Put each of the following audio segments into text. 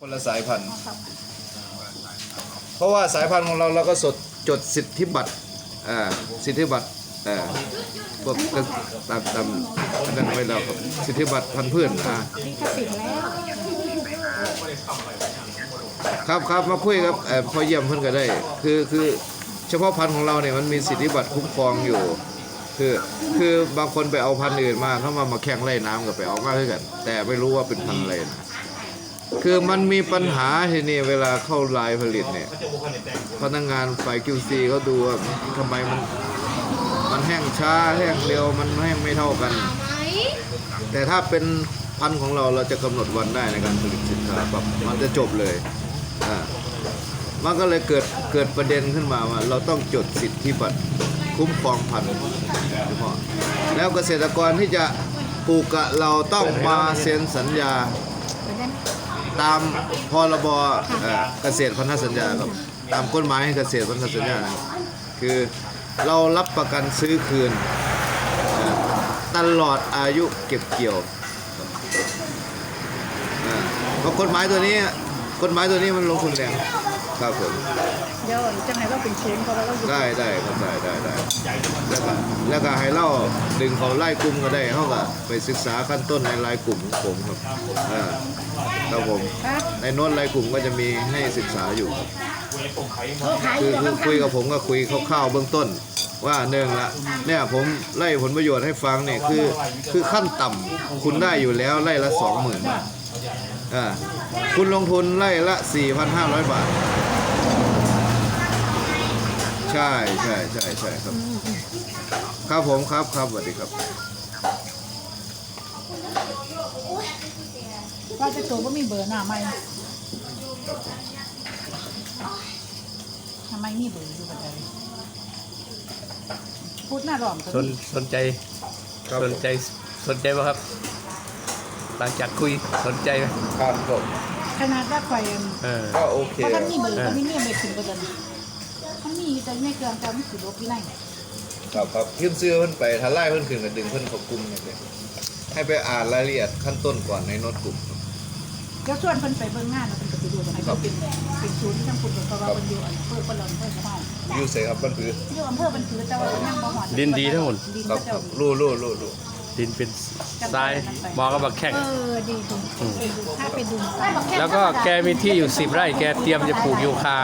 คนละสายพันธุ์ เพราะว่าสายพันธุ์ของเราเราก็สดจดสิทธิบัตรอ่าสิทธิบัตรอ่าพวกก็ตามตามนั่นไว้แล้วครับสิทธิบัตรพันธุ์พืชอ่าลิขสิทธิ์แล้วครับครับมาคุยครับเอ่อพอเยี่ยมเพิ่นก็ได้ คือคือเฉพาะพันธุ์ของเราเนี่ยมันมีสิทธิบัตรคุ้มครองอยู่ คือคือบางคนไปเอาพันธุ์อื่นมาเข้ามามาแข่งไล่น้ำกับไปเอามาด้วยกัน แต่ไม่รู้ว่าเป็นพันธุ์อะไรนะ คือมันมีปัญหาทีนี่เวลาเข้าลายผลิตเนี่ยพนักงานฝ่าย QC เขาดูว่าทำไมมัน มันแห้งช้าแห้งเร็วมันแห้งไม่เท่ากัน แต่ถ้าเป็นพันของเราเราจะกำหนดวันได้ในการผลิตสินค้าปั๊บมันจะจบเลยอ่ามันก็เลยเกิดเกิดประเด็นขึ้นมาว่าเราต้องจดสิทธิบัตรคุ้มครองพันธุ์เฉพาะแล้วเกษตรกรที่จะปลูกกะเราต้องมาเซ็นสัญญา เพราะฉะนั้นตามพรบเอ่อเกษตรพันธสัญญาครับตามกฎหมายเกษตรพันธสัญญานะครับคือเรารับประกันซื้อคืนเอ่อตลอดอายุเก็บเกี่ยวอ่าเพราะกฎหมายตัวนี้กฎหมายตัวนี้มันลงทุนแรงครับผมเดี๋ยวจังไหนว่าเป็นเชนเพราะว่าเราอยู่ได้ได้ครับได้ได้ได้ แล้วก็ให้เล่าดึงเขาไล่กลุ่มก็ได้เขาก็ไปศึกษาขั้นต้นในรายกลุ่มของผมครับอ่าครับผมในโน้ตรายกลุ่มก็จะมีให้ศึกษาอยู่ครับคือคือคุยกับผมก็คุยคร่าวๆเบื้องต้น ว่าหนึ่งละเนี่ยผมไล่ผลประโยชน์ให้ฟังเนี่ยคือคือขั้นต่ำคุณได้อยู่แล้วไล่ละสองหมื่นอ่าคุณลงทุนไล่ละ 4,500 บาท ใช่ใช่ใช่ใช่ครับ ครับผมครับครับสวัสดีครับ ว่าจะตัวว่ามีเบอร์หน้าไหมทำไมมีเบอร์อยู่กับใจพูดหน้าหลอมสนสนใจครับสนใจสนใจป่ะครับ หลังจากคุยสนใจไหมครับผมขนาดว่าไฟเออก็โอเค เพราะท่านมีเบอร์เออตอนนี้เนี่ยไม่ถึงเปอร์เซ็นต์ท่านมีแต่ไม่เกินการไม่ถือลบที่ไหนครับครับยื่นซื้อเพิ่นไปถ้าไล่เพิ่นขึ้นก็ดึงเพิ่นเข้ากลุ่มเนี่ยเลยให้ไปอ่านรายละเอียดขั้นต้นก่อนในโน้ตกลุ่ม เดี๋ยวชวนเพิ่นไปเบิ่งงานแล้วเพิ่นก็ไปดูว่าให้เพิ่นเป็นเป็นศูนย์ที่ทางคุณเพราะว่าเพิ่นอยู่อำเภอคนละอำเภอก็ได้อยู่เสครับบ้านผืออยู่อำเภอเพิ่นคือแต่ว่าเพิ่นยังบ่ฮอดดินดีทั้งหมด ดินครับก็คเจ้ารับดีรู้รู้รู้รู้ ดินเป็นทรายเหมอกับบักแข้งเออดีดีถ้าเป็นดุมแล้วก็แกมีที่อยู่สิบไร่ แกเตรียมจะปลูกยูคา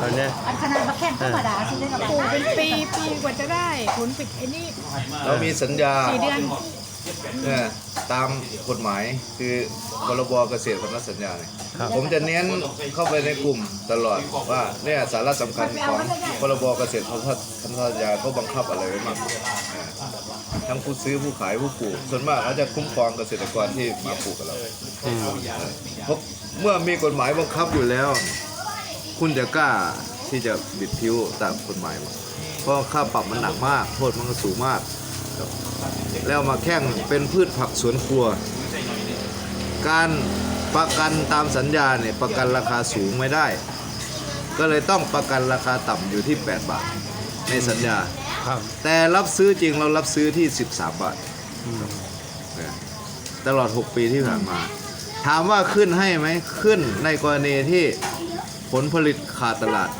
ตอนเนี้ยอันขนาดมาแข่งธรรมดาที่ได้กับปลูกเป็นปีปีกว่าจะได้ผลปิดไอ้นี่เรามีสัญญาสี่เดือนเนี่ยตามกฎหมายคือพรบเกษตรพันธสัญญาเนี่ยครับผมจะเน้นเข้าไปในกลุ่มตลอดว่าเนี่ยสาระสำคัญของพรบเกษตรพันธสัญญาเขาบังคับอะไรไว้บ้างอ่า ทั้งผู้ซื้อผู้ขายผู้ปลูก ส่วนมากเขาจะคุ้มครองเกษตรกรที่มาปลูกกับเราอืมเพราะเมื่อมีกฎหมายบังคับอยู่แล้ว คุณจะกล้าที่จะบิดผิวตามกฎหมายไหมเพราะค่าปรับมันหนักมาก โทษมันก็สูงมากครับแล้วมาแข่งเป็นพืชผักสวนครัว การประกันตามสัญญาเนี่ยประกันราคาสูงไม่ได้ ก็เลยต้องประกันราคาต่ำอยู่ที่ 8 บาทในสัญญา ครับแต่รับซื้อจริงเรารับซื้อที่ 13 บาทอืมนะตลอด 6 ปีที่ผ่านมา ถามว่าขึ้นให้ไหมขึ้นในกรณีที่ผลผลิตขาดตลาด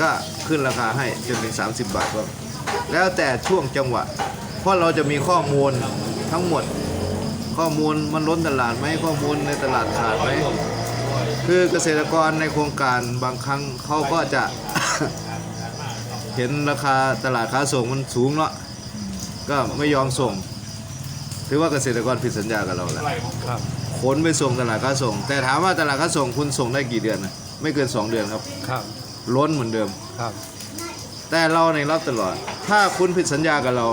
ก็ขึ้นราคาให้จนถึง 30 บาทก็แล้วแต่ช่วงจังหวะ เพราะเราจะมีข้อมูลทั้งหมดข้อมูลมันล้นตลาดไหมข้อมูลในตลาดขาดไหมคือเกษตรกรในโครงการบางครั้งเขาก็จะ เห็นราคาตลาดค้าส่งมันสูงเนาะก็ไม่ยอมส่ง ถือว่าเกษตรกรผิดสัญญากับเราแล้วครับขนไปส่งตลาดค้าส่ง แต่ถามว่าตลาดค้าส่งคุณส่งได้กี่เดือนนะไม่เกิน 2 เดือนครับครับล้นเหมือนเดิมครับ แต่เราในยรับตลอด ถ้าคุณผิดสัญญากับเรา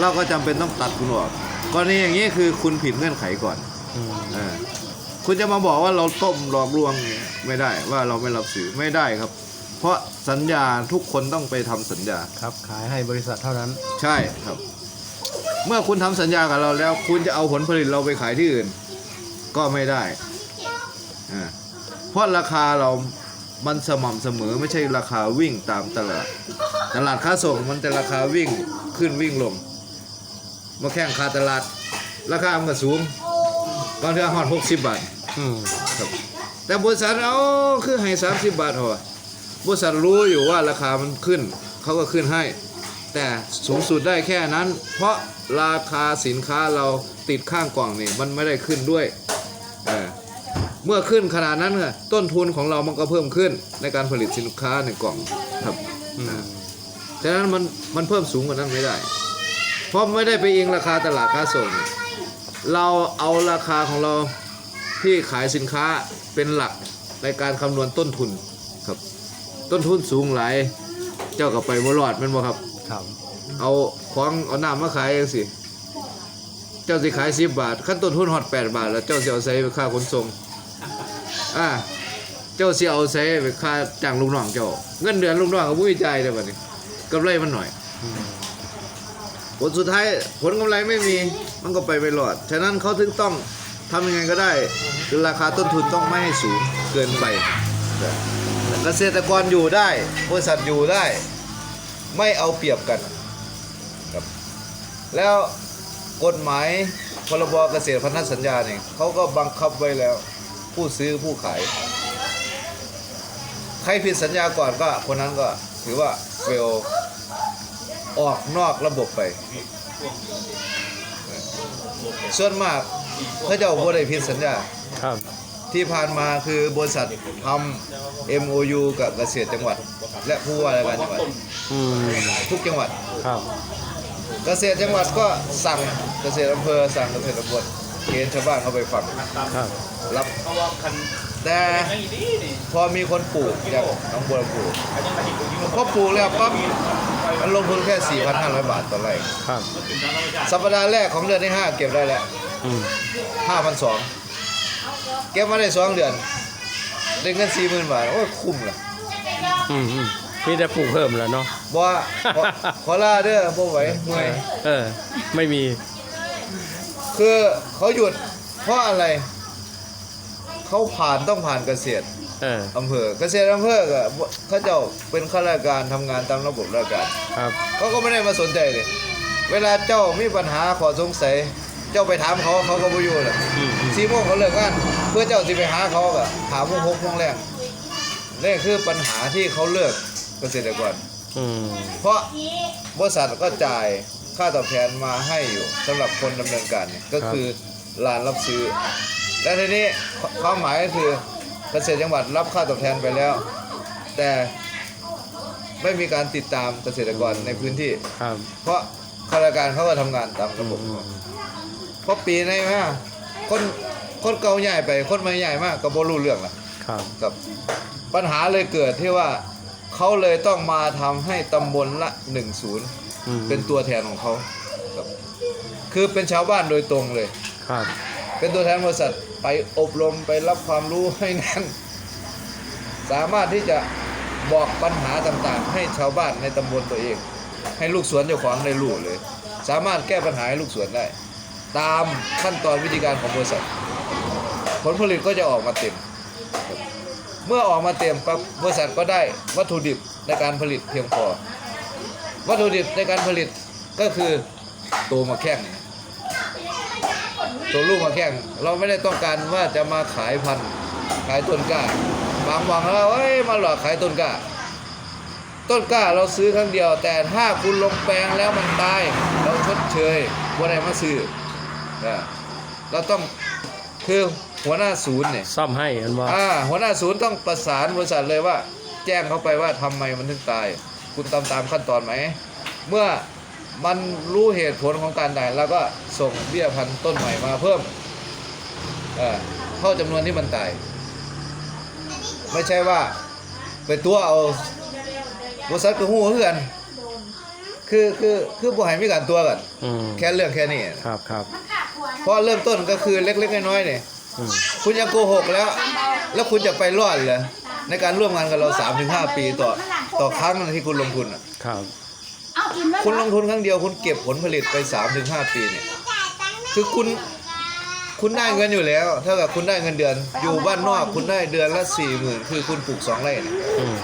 เราก็จำเป็นต้องตัดคุณออกกรณีอย่างนี้คือคุณผิดเงื่อนไขก่อนอืมเออคุณจะมาบอกว่าเราต้มหลอกลวงเนี่ยไม่ได้ว่าเราไม่รับสื่อไม่ได้ครับ เพราะสัญญาทุกคนต้องไปทำสัญญา ครับ ขายให้บริษัทเท่านั้น ใช่ครับ เมื่อคุณทำสัญญากับเราแล้ว คุณจะเอาผลผลิตเราไปขายที่อื่น ก็ไม่ได้อ่าเพราะราคาเรา มันสม่ำเสมอไม่ใช่ราคาวิ่งตามตลาด ตลาดค้าส่งมันจะราคาวิ่งขึ้นวิ่งลง มาแข่งคาตลาด ราคามันก็สูงบางทีหอดหกสิบบาท อืมครับแต่บริษัทเอาคือให้30บาทเหรอ บริษัทรู้อยู่ว่าราคามันขึ้นเขาก็ขึ้นให้ แต่สูงสุดได้แค่นั้น เพราะราคาสินค้าเราติดข้างกล่องนี่มันไม่ได้ขึ้นด้วยเออเมื่อขึ้นขนาดนั้นน่ะต้นทุนของเรามันก็เพิ่มขึ้นในการผลิตสินค้าในกล่องครับอืมฉะนั้นมันมันเพิ่มสูงกว่านั้นไม่ได้ เพราะไม่ได้ไปอิงราคาตลาดค้าส่ง เราเอาราคาของเราที่ขายสินค้าเป็นหลักในการคำนวณต้นทุนครับ ต้นทุนสูงหลาย เจ้าก็ไปบ่รอดแมันบ่ครับ ครับเอาของเอาน้ำมาขายจังสิ เจ้าสิขาย10บาทขั้นต้นทุนฮอด8บาท แล้วเจ้าสิเอาใส่ไปค่าขนส่ง อ่า เจ้าสิเอาใส่ไปค่าจ้างลูกน้องเจ้า เงินเดือนลูกน้องก็บ่มีจ่ายได้บัดนี้กำไรมันหน่อยอืมผลสุดท้ายผลกำไรไม่มีมันก็ไปไม่รอด ฉะนั้นเขาถึงต้องทำยังไงก็ได้คือราคาต้นทุนต้องไม่ให้สูงเกินไป เกษตรกรอยู่ได้บริษัทอยู่ได้ ไม่เอาเปรียบกันครับแล้วกฎหมายพรบเกษตรพันธสัญญาเนี่ยเขาก็บังคับไว้แล้ว ผู้ซื้อผู้ขาย ใครผิดสัญญาก่อนก็คนนั้นก็ถือว่าเฟลออกนอกระบบไป ส่วนมากเขาเจะบ่ได้ผิดสัญญาครับ ที่ผ่านมาคือบริษัททำ MOU กับเกษตรจังหวัด และผู้ว่าราชการจังหวัดอืมทุกจังหวัด ครับเกษตรจังหวัดก็สั่งเกษตรอำเภอสั่งเกษตรตำบลเกณฑ์ชาวบ้านเข้าไปฟังครับรับแต่พอมีคนปลูกอย่างหน้องบัวลำพูพอปลูกแล้วปั๊บมันลงทุนแค่ 4,500 บาทต่อไร่ครับสัปดาห์แรกของเดือนที่ 5 เก็บได้แล้วอืม5,200เก็บมาได้2เดือนได้เงิน40,000บาทโอ้ยคุ้มเลยอืมอืมมีแต่ปลูกเพิ่มแล้วเนาะบ่ว่าขอขอลาเด้อบ่ไหวเมื่อยเออ ไม่มี คือเขาหยุด เพราะอะไร เขาผ่านต้องผ่านเกษตรเอออำเภอเกษตรอำเภอก็บ่เขาเจ้าเป็นข้าราชการทำงานตามระบบราชการครับเขาก็ไม่ได้มาสนใจเลย เวลาเจ้ามีปัญหาขอสงสัย เจ้าไปถามเขาเขาก็บ่อยู่แหละอืมอืม สี่โมงเขาเลิกงานเพื่อเจ้าสิไปหาเขาก็ถามโมงหกโมงแรกนี่คือปัญหาที่เขาเลิกเกษตรกรอืมเพราะบริษัทก็จ่ายค่าตอบแทนมาให้อยู่สำหรับคนดำเนินการเนี่ยก็คือร้านรับซื้อ และทีนี้ความหมายก็คือเกษตรจังหวัดรับค่าตอบแทนไปแล้ว แต่ไม่มีการติดตามเกษตรกรในพื้นที่ ครับเพราะข้าราชการเขาก็ทำงานตามอืระมบบ อืมเพราะปีในมาคน คนเก่าใหญ่ไป คนใหม่ใหญ่มากก็บ่รู้เรื่องละครับครับ ปัญหาเลยเกิดที่ว่าเขาเลยต้องมาทำให้ตำบลละหนึ่งศูนย์อืมเป็นตัวแทนของเขาครับ คือเป็นชาวบ้านโดยตรงเลย ครับ เป็นตัวแทนบริษัทไปอบรมไปรับความรู้ให้นั่นสามารถที่จะบอกปัญหาต่างๆ ให้ชาวบ้านในตำบลตัวเอง ให้ลูกสวนเจ้าของได้รู้เลย สามารถแก้ปัญหาให้ลูกสวนได้ ตามขั้นตอนวิธีการของบริษัท ผลผลิตก็จะออกมาเต็ม เมื่อออกมาเต็มปั๊บบริษัทก็ได้วัตถุดิบในการผลิตเพียงพอ วัตถุดิบในการผลิตก็คือตัวมะแข้งตัวลูกมะแข้งเราไม่ได้ต้องการว่าจะมาขายพันธุ์ขายต้นกล้าบางหวังแล้วเอ้ยมาหลอกขายต้นกล้าต้นกล้าเราซื้อครั้งเดียว แต่ถ้าคุณลงแปลงแล้วมันตาย เราชดเชยว่าได้มาซื้อนะเราต้องคือ หัวหน้าศูนย์เนี่ยซ่อมให้อันว่าอ่าหัวหน้าศูนย์ต้องประสานบริษัทเลยว่า แจ้งเขาไปว่าทำไมมันถึงตาย คุณตามตามขั้นตอนไหม เมื่อมันรู้เหตุผลของการตายแล้วก็ส่งเบี้ยพันธุ์ต้นใหม่มาเพิ่มเอ่อเท่าจำนวนที่มันตาย ไม่ใช่ว่าไปตัวเอาบริษัทก็หูเพื่อนคือคือคือบ่ให้มีการตัวกัน อืมแค่เรื่องแค่นี้ ครับครับ เพราะเริ่มต้นก็คือเล็กๆน้อยๆเนี่ยอืม คุณยังโกหกแล้ว แล้วคุณจะไปรอดเหรอในการร่วมงานกับเรา3-5ปีต่อต่อครั้งที่คุณลงทุนอะครับเอากินไว้คุณลงทุนครั้งเดียวคุณเก็บผลผลิตไป3-5ปีเนี่ยคือคุณคุณได้เงินอยู่แล้วเท่ากับคุณได้เงินเดือน อยู่บ้านนอกคุณได้เดือนละ4 0,000คือคุณปลูก2ไร่เนี่ยอืม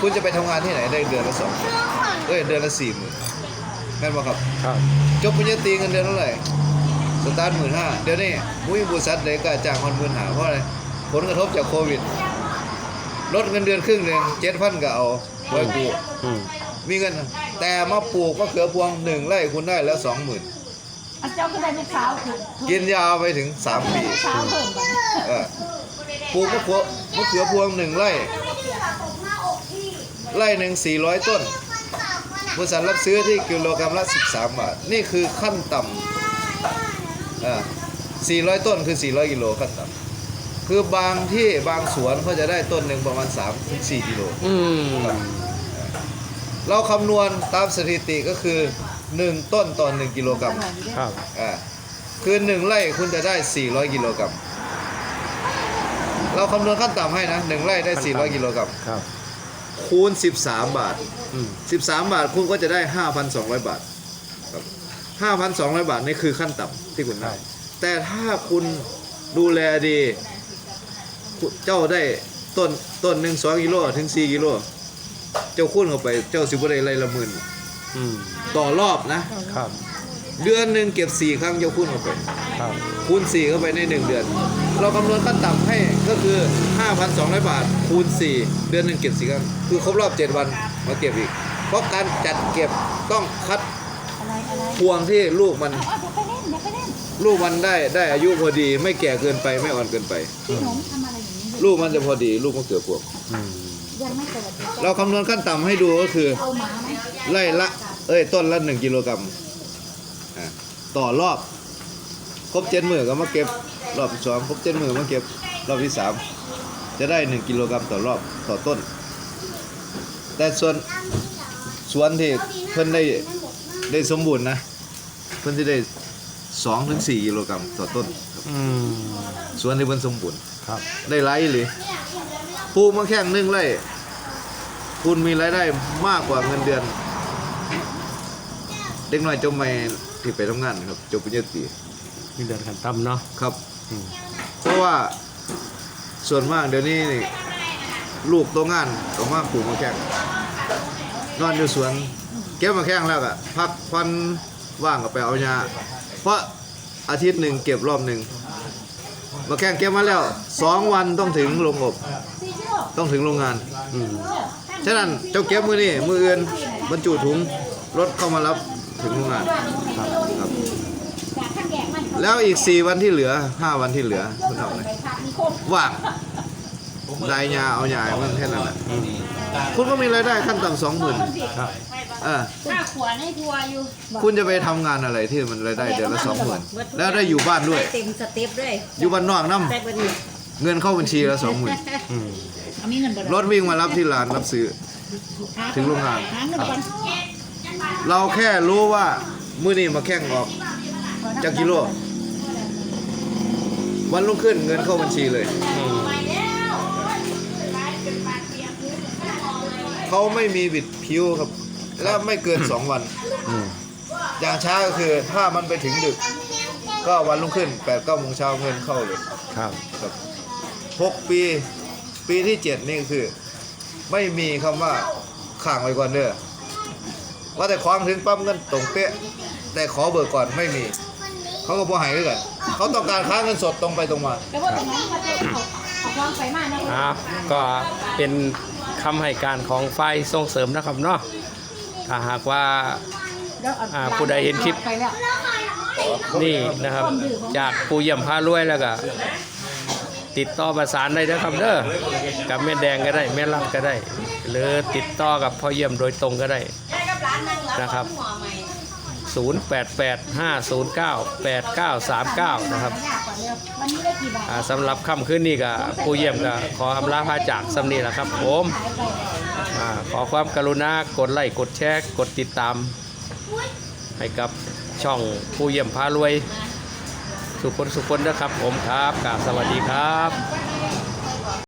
คุณจะไปทำงานที่ไหนได้เดือนละ2เอ้ยเดือนละ4 0,000แม่นบ่ครับครับ จบปริญญาตรีเงินเดือนเท่าไหร่ สตาร์ทหมื่นห้าเดี๋ยวนี้มุ้ยบริษัทเลยกล้าจ้างคนหมื่นหาเพราะอะไรผลกระทบจากโควิดลดเงินเดือนครึ่งหนึ่งเจ็ดพันก็เอาไว้ปลูกอืมมีเงิน แต่มาปลูกมะเขือพวงหนึ่งไร่คุณได้แล้วสองหมื่นอันเจ้าก็ได้ลูกสาวคือกินยาวไปถึงสามปีลูกสาวเพิ่มบัดเออปลูกมะเขือมะเขือพวงหนึ่งไร่ไร่หนึ่งสี่ร้อยต้นบริษัทรับซื้อที่กิโลกรัมละ13บาท นี่คือขั้นต่ำอ่า 400 ต้นคือ 400 กิโลขั้นต่ำคือบางที่บางสวนเขาจะได้ต้นหนึ่งประมาณ3ถึง4กิโลอืมเราคำนวณตามสถิติก็คือ 1 ต้นต่อ1กิโลกรัมครับ อ่าคือ 1 ไร่คุณจะได้ 400 กิโลกรัมเราคำนวณขั้นต่ำให้นะ 1 ไร่ได้400 กิโลกรัมครับ คูณ 13 บาท อืม 13 บาทคุณก็จะได้ 5,200 บาทครับ 5,200 บาทนี่คือขั้นต่ำที่คุณได้ แต่ถ้าคุณดูแลดีคุณเจ้าได้ต้นต้นหนึ่งสองกิโลถึง4กิโล เจ้าคูณเข้าไปเจ้าสิบได้ไรละหมื่นอืมต่อรอบนะ ครับ เดือนหนึ่งเก็บ4ครั้งเจ้าคูณเข้าไป ครับคูณ4เข้าไปใน 1 เดือน เราคำนวณขั้นต่ำให้ก็คือ 5,200 บาท คูณ 4 เดือนหนึ่งเก็บ4ครั้งคือครบรอบ 7 วันมาเก็บอีก เพราะการจัดเก็บต้องคัด อะไรอะไรพวงที่ลูกมัน เอาเอาเดี๋ยวไปเล่นเดี๋ยวไปเล่นลูกมันได้ได้อายุพอดี ไม่แก่เกินไปไม่อ่อนเกินไป พี่หนมทำอะไรอย่างนี้อยู่ลูกมันจะพอดี ลูกมะเขือพวงอืมยังไม่สวัสดีเราคำนวณขั้นต่ำให้ดูก็คือ เอาหมาไหมไร่ละ เอ้ย ต้นละ1กิโลกรัมอะต่อรอบ ครบเจ็ดมือก็มาเก็บ รอบที่สองครบเจ็ดมือมาเก็บ รอบที่สามจะได้1กิโลกรัมต่อรอบต่อต้น แต่ส่วนสวนที่เพิ่นได้ ได้สมบูรณ์นะ เพิ่นจะได้2ถึง4กิโลกรัมต่อต้นครับอืมสวนที่เพิ่นสมบูรณ์ ครับ ได้ไรหรือปลูกมาแค่งหนึ่งไร่คุณมีรายได้มากกว่าเงินเดือน เด็กน้อยจบใหม่ที่ไปทำงานครับจบปริญญาตรีมีเดือนขันต่ำเนาะ ครับ อืม เพราะว่าส่วนมากเดี๋ยวนี้นี่ลูกตัวงานก็มาปลูกมาแข้งนอนอยู่สวนเก็บมาแข้งแล้วก็พักพันว่างก็ไปเอาหญ้าเพราะอาทิตย์หนึ่งเก็บรอบหนึ่งมาแข้งเก็บมาแล้วสองวันต้องถึงโรงอบต้องถึงโรงงานอืมฉะนั้นเจ้าเก็บมือนี่มืออื่นบรรจุถุงรถเข้ามารับถึงโรงงานครับจากข้างแยกมันแล้วอีก 4 วันที่เหลือ 5 วันที่เหลือคุณทำอะไรไปพักมีคนว่าง ได้ยาเอายาให้มันแค่นั้นแหละคุณก็มีรายได้ขั้นต่ำสองหมื่นครับเออข้าขวานให้ทัวร์อยู่คุณจะไปทำงานอะไรที่มันรายได้เดือนละสองหมื่นแล้วได้อยู่บ้านด้วย เต็มสเต็ปด้วยอยู่บ้านนอกน้แซ่บวันนี้ำเงินเข้าบัญชีละสองหมื่นอืมเอามีเงินบ่รถวิ่งมารับที่ร้านรับซื้อ ถึงโรงงาน หาเงินก่อนเราแค่รู้ว่ามื้อนี้มาแข่งออกจากกิโล วันรุ่งขึ้นเงินเข้าบัญชีเลย อืม เขาไม่มีบิดพิวครับ และไม่เกิน2วัน อืมอย่างช้าก็คือถ้ามันไปถึงดึก ก็วันรุ่งขึ้น8ปดเก้าโมงเช้าเงินเข้าเลยครับ ครับหกปีปีที่7นี่คือ ไม่มีคำว่าข้างไว้ก่อนเด้อว่าแต่คล้องถึงปั๊มเงินตรงเป๊ะ แต่ขอเบิกก่อนไม่มี เขาก็บ่ใหายด้วยกันเขาต้องการค้าเงินสดตรงไปตรงมา แล้วว่าตรงนั้นเขาจะเอาเอาความไปมากนะ อ่าก็เป็น คำให้การของฝ่ายส่งเสริมนะครับเนาะถ้าหากว่าแล้วเอาอ่าผู้ใดเห็นคลิป ไปแล้วนี่นะครับ จากปูเยี่ยมพารวยแล้วก็ติดต่อประสานได้นะครับเด้อกับแม่แดงก็ได้แม่รัดก็ได้ หรือติดต่อกับพ่อเยี่ยมโดยตรงก็ได้นะครับ 0885098939 นะครับยากกว่าเร็ว วันนี้ได้กี่บาทอ่าสำหรับค่ำคืนนี้ก็ผู้เยี่ยมก็ขออำลาพาจากสำนีแหละครับผมขายไปอ่าขอความกรุณากดไลค์กดแชร์กดติดตาม ให้กับช่องผู้เยี่ยมพารวย สุขคนสุขคนนะครับผมครับกราบสวัสดีครับ